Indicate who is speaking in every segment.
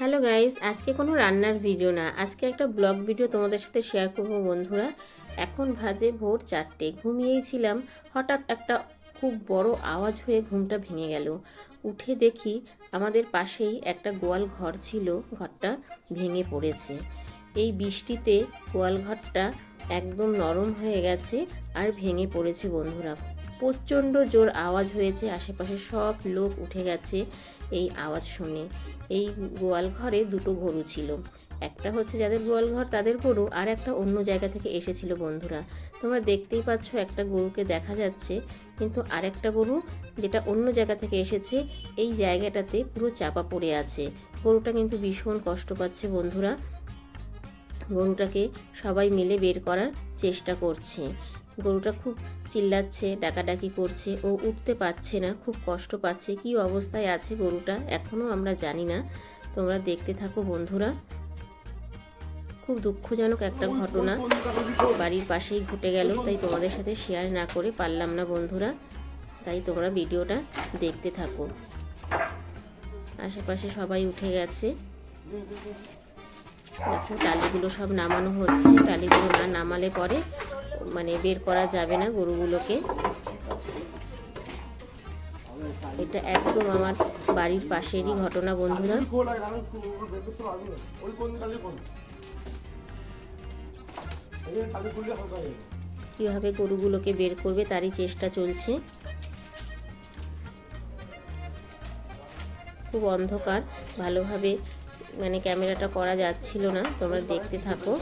Speaker 1: Hello guys, আজকে কোনো রান্নার ভিডিও না। আজকে একটা ব্লগ ভিডিও তোমাদের সাথে শেয়ার করব বন্ধুরা। এখন ভাজে ভোর চারটে, ঘুমিয়েই ছিলাম। হঠাৎ একটা খুব বড় আওয়াজ হয়ে ঘুমটা ভেঙে গেল। উঠে দেখি আমাদের পাশেই একটা গোয়াল ঘর ছিল, ঘরটা ভেঙে পড়েছে। এই বৃষ্টিতে গোয়াল ঘরটা একদম নরম হয়ে গেছে আর ভেঙে পড়েছে বন্ধুরা। প্রচণ্ড জোর আওয়াজ হয়েছে, আশেপাশে সব লোক উঠে গেছে এই আওয়াজ শুনে। এই গোয়াল ঘরে দুটো গরু ছিল। একটা হচ্ছে যাদের গোয়াল ঘর তাদের গরু, আর একটা অন্য জায়গা থেকে এসেছিল বন্ধুরা। তোমরা দেখতেই পাচ্ছ একটা গরুকে দেখা যাচ্ছে, কিন্তু আরেকটা গরু যেটা অন্য জায়গা থেকে এসেছে, এই জায়গাটাতে পুরো চাপা পড়ে আছে। গরুটা কিন্তু ভীষণ কষ্ট পাচ্ছে বন্ধুরা। গরুটাকে সবাই মিলে বের করার চেষ্টা করছে। গরুটা খুব চিল্লাচ্ছে ডাকাডাকি করছে ও উঠতে পারছে না খুব কষ্ট পাচ্ছে। কি অবস্থায় আছে গরুটা এখনও আমরা জানি না। তোমরা দেখতে থাকো বন্ধুরা। খুব দুঃখজনক একটা ঘটনা। বাড়ির পাশেই ঘটে গেল তাই তোমাদের সাথে শেয়ার না করে পারলাম না বন্ধুরা। তাই তোমরা ভিডিওটা দেখতে থাকো। আশেপাশে সবাই উঠে গেছে। দেখো টালিগুলো সব নামানো হচ্ছে। টালিগুলো না নামালে পরে মানে বের করা যাবে না গরুগুলোকে। এটা একদম আমার বাড়ির পাশেরই ঘটনা বন্ধুরা। কীভাবে গরুগুলোকে বের করবে তারই চেষ্টা চলছে। খুব অন্ধকার, ভালোভাবে মানে ক্যামেরাটা করা যাচ্ছিল না, তোমরা দেখতে থাকো।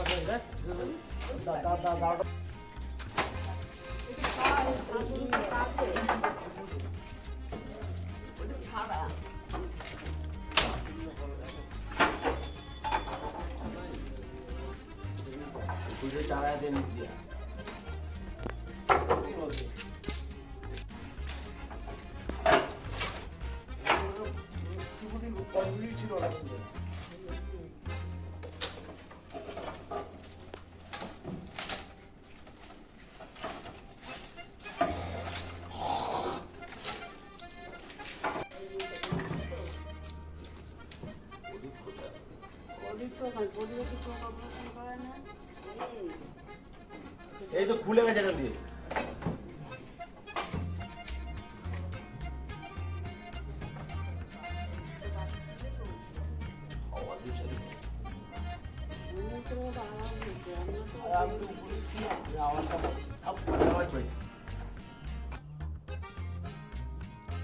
Speaker 1: 插的，不是家里的电。
Speaker 2: 对，এই তো খুলে গেছে এখান দিয়ে।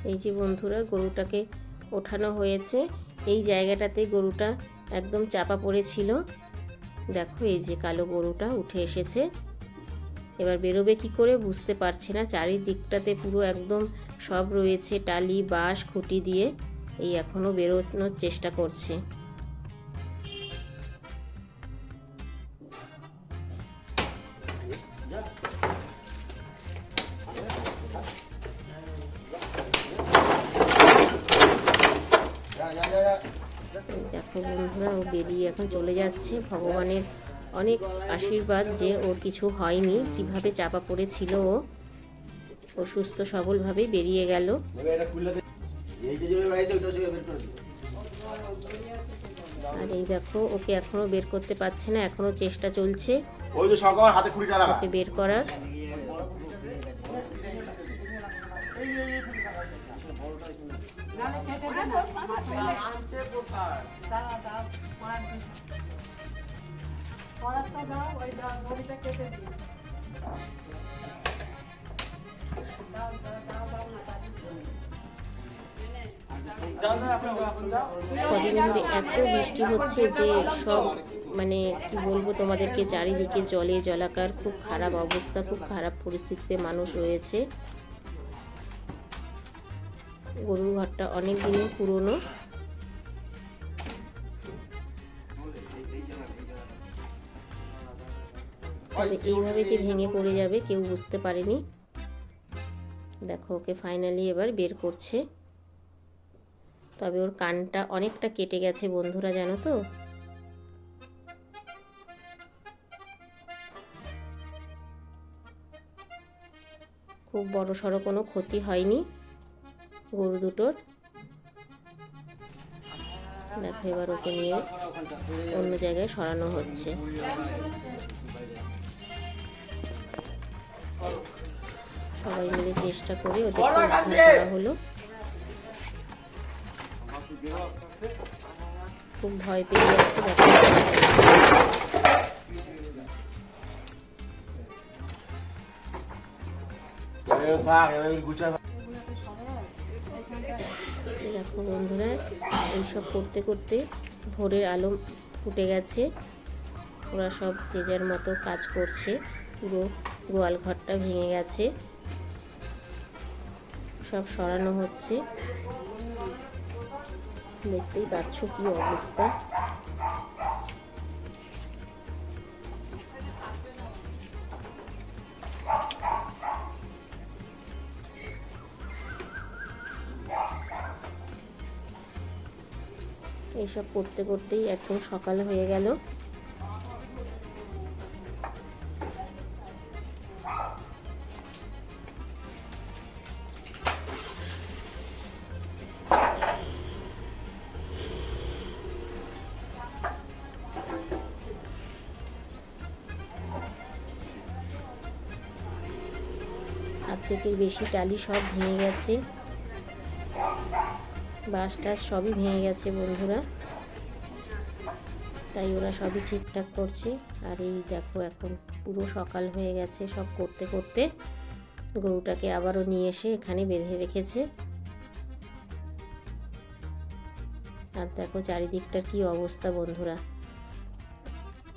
Speaker 1: এই যে বন্ধুরা, গরুটাকে ওঠানো হয়েছে। এই জায়গাটাতে গরুটা একদম চাপা পড়েছিল। দেখো এই যে কালো গরুটা উঠে এসেছে। এবার বেরোবে কি করে বুঝতে পারছে না। চারিদিকটাতে পুরো একদম সব রয়েছে, টালি, বাঁশ, খুঁটি দিয়ে। এই এখনও বেরোনোর চেষ্টা করছে। দেখো বন্ধুরা ও বেরিয়ে এখন চলে যাচ্ছে। ভগবানের অনেক আশীর্বাদ যে ওর কিছু হয়নি। কীভাবে চাপা পড়েছিল ও। ও সুস্থ সবলভাবে বেরিয়ে গেল। আর এই দেখো ওকে এখনও বের করতে পারছে না এখনও চেষ্টা চলছে। কদিন এত বৃষ্টি হচ্ছে যে সব মানে কি বলব তোমাদেরকে, চারিদিকে জলে জলাকার, খুব খারাপ অবস্থা, খুব খারাপ পরিস্থিতিতে মানুষ রয়েছে। গরুর ঘরটা অনেক দিনের পুরনো। তবে এইভাবে যে ভেঙে পড়ে যাবে, কেউ বুঝতে পারেনি। দেখো, ওকে ফাইনালি এবার বের করছে। তবে ওর কানটা অনেকটা কেটে গেছে, বন্ধুরা, জানো তো? খুব বড় সড়ো কোনো ক্ষতি হয়নি। গরু দুটোর। দেখো এবার ওকে নিয়ে অন্য জায়গায় সরানো হচ্ছে। সবাই মিলে চেষ্টা করে উদ্ধার করা হলো। খুব ভয় পেয়ে যাচ্ছে দেখো। দেখো বন্ধুরা, এইসব করতে করতে ভোরের আলো ফুটে গেছে। ওরা সব যে যার মতো কাজ করছে, পুরো গোয়াল ঘরটা ভেঙে গেছে। সব সরানো হচ্ছে। দেখতেই পাচ্ছ কি অবস্থা। এইসব করতে করতেই একদম সকাল হয়ে গেল। অর্ধেকের বেশি টালি সব ভেঙে গেছে? বাস টাস সবই ভেঙে গেছে বন্ধুরা। তাই ওরা সবই ঠিকঠাক করছে। আর এই দেখো, এখন পুরো সকাল হয়ে গেছে সব করতে করতে। গরুটাকে আবারও নিয়ে এসে এখানে বেঁধে রেখেছে। আর দেখো চারিদিকটার কি অবস্থা বন্ধুরা।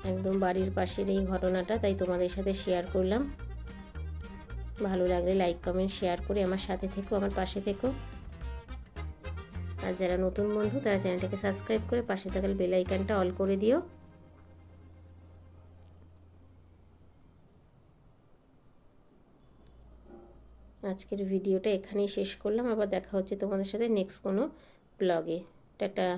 Speaker 1: একদম বাড়ির পাশের এই ঘটনাটা, তাই তোমাদের সাথে শেয়ার করলাম। ভালো লাগলে লাইক কমেন্ট শেয়ার করে আমার সাথে থেকো, আমার পাশে থেকো। আর যারা নতুন বন্ধু, তারা চ্যানেলটাকে সাবস্ক্রাইব করে পাশে থাকার বেল আইকনটা অল করে দিও। আজকের ভিডিওটা এখানেই শেষ করলাম। আবার দেখা হচ্ছে তোমাদের সাথে নেক্সট কোনো ব্লগে টাটা।